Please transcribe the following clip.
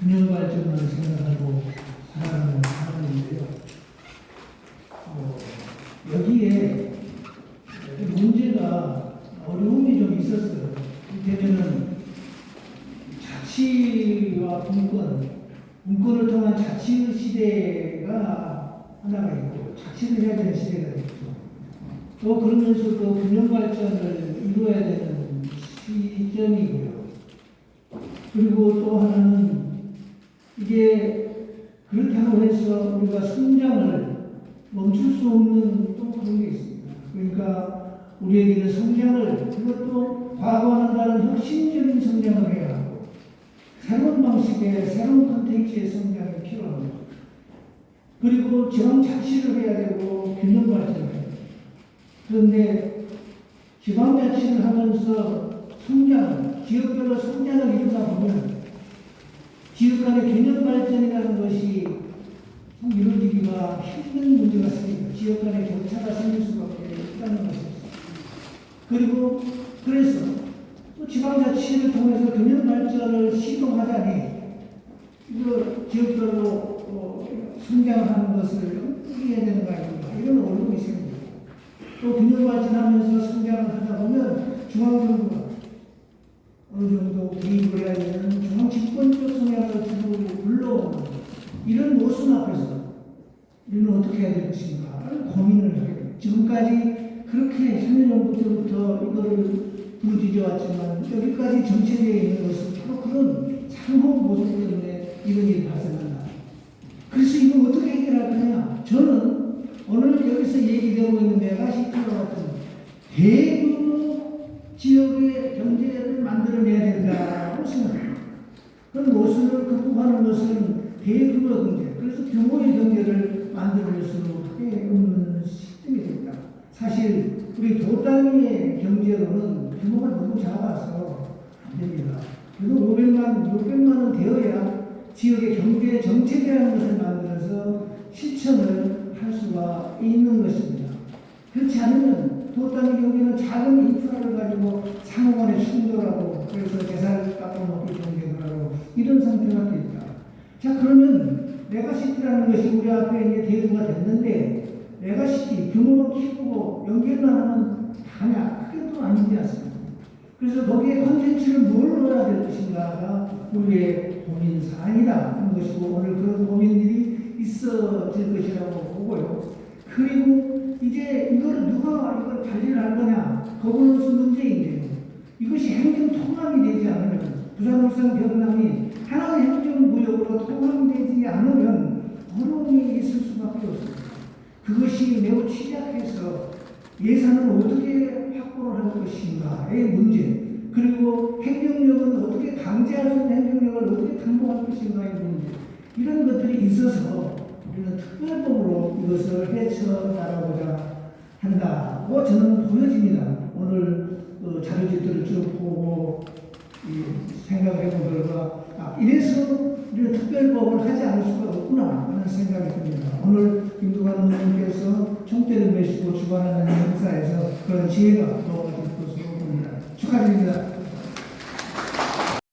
균형 발전을 생각하고 살아가는 사람인데요. 어, 여기에 문제가 어려움이 좀 있었어요. 이때는 자치와 분권, 분권을 통한 자치 시대가 하나가 있고 자치를 해야 되는 시대가 있죠. 또 그러면서도 균형 발전을 이루어야 되는 시점이고요. 그리고 또 하나는 이게 그렇다고 해서 우리가 성장을 멈출 수 없는 또 그런 게 있습니다. 그러니까 우리에게는 성장을 그것도 과거와는 다른 혁신적인 성장을 해야 하고 새로운 방식의 새로운 컨텐츠의 성장이 필요합니다. 그리고 지방 자치를 해야 되고 균형 발전을 해야 돼요. 그런데 지방 자치를 하면서 성장, 지역별로 성장을 보면 간의 균형 발전이라는 것이 좀 이루어지기가 힘든 문제가 생깁니다. 지역 간의 격차가 생길 수밖에 없다는 것입니다. 그리고 그래서 또 지방자치를 통해서 균형 발전을 시도하자니 이거 지역별로 어, 성장하는 것을 뿌리해야 되는 거 아닙니까? 이런 어려움이 생깁니다. 또 균형 발전하면서 성장을 하다 보면 중앙정부가 어느 정도 개입을 해야 되는 집권적 성향을 주로 불러오는 이런 모습 앞에서 우리는 어떻게 해야 될 것인가 고민을 하게 됩니다. 지금까지 그렇게 3년 정도 때부터 이거를 부르짖어 왔지만 여기까지 정체되어 있는 것은 바로 그런 상호 모습 때문에 이런 일이 발생한다. 그래서 이거 어떻게 해결할 거냐? 저는 오늘 여기서 얘기되고 있는 메가시티와 같은 대규모 지역의 경제를 만들어내야 생각합니다. 그 모습을 극복하는 것은 대규모 경제, 그래서 규모의 경제를 만들어낼 수밖에 없는 시스템이 됩니다. 사실 우리 도 단위의 경제로는 규모가 너무 작아서 안 됩니다. 그래도 500만, 600만 원 되어야 지역의 경제 정책이라는 것을 만들어서 실천을 할 수가 있는 것입니다. 그렇지 않으면 도단위 경제는 인프라를 가지고 상호간에 충돌하고 그래서 대사를 깎아먹기 경쟁을 하고 이런 상태가 됩니다. 자 그러면 메가시티라는 것이 우리 앞에 이제 대두가 됐는데 메가시티 규모가 키우고 연결만 하면 다냐 그게 또 아니지 않습니까? 그래서 거기에 컨텐츠를 뭘 넣어야 될 것인가가 우리의 고민 사항이다 하는 것이고 오늘 그런 고민들이 있어질 것이라고 보고요. 그리고 이제 이걸 누가 이걸 관리를 할 거냐 그거는 문제인데요. 이것이 행정 통합이 되지 않으면 부산 울산 경남이 하나의 행정구역으로 통합되지 않으면 어려움이 있을 수밖에 없습니다. 그것이 매우 취약해서 예산을 어떻게 확보를 할 것인가의 문제 그리고 행정력은 어떻게 강제할 수 있는 행정력을 어떻게 담보할 것인가의 문제 이런 것들이 있어서 우리는 특별법으로 이것을 헤쳐나가고자 한다고 저는 보여집니다. 오늘 어, 자료집들을 쭉 보고 이 생각을 해본 결과 아, 이래서 우리는 특별법을 하지 않을 수가 없구나 하는 생각이 듭니다. 오늘 김두관 의원님께서 총대를 메시고 주관하는 행사에서 그런 지혜가 도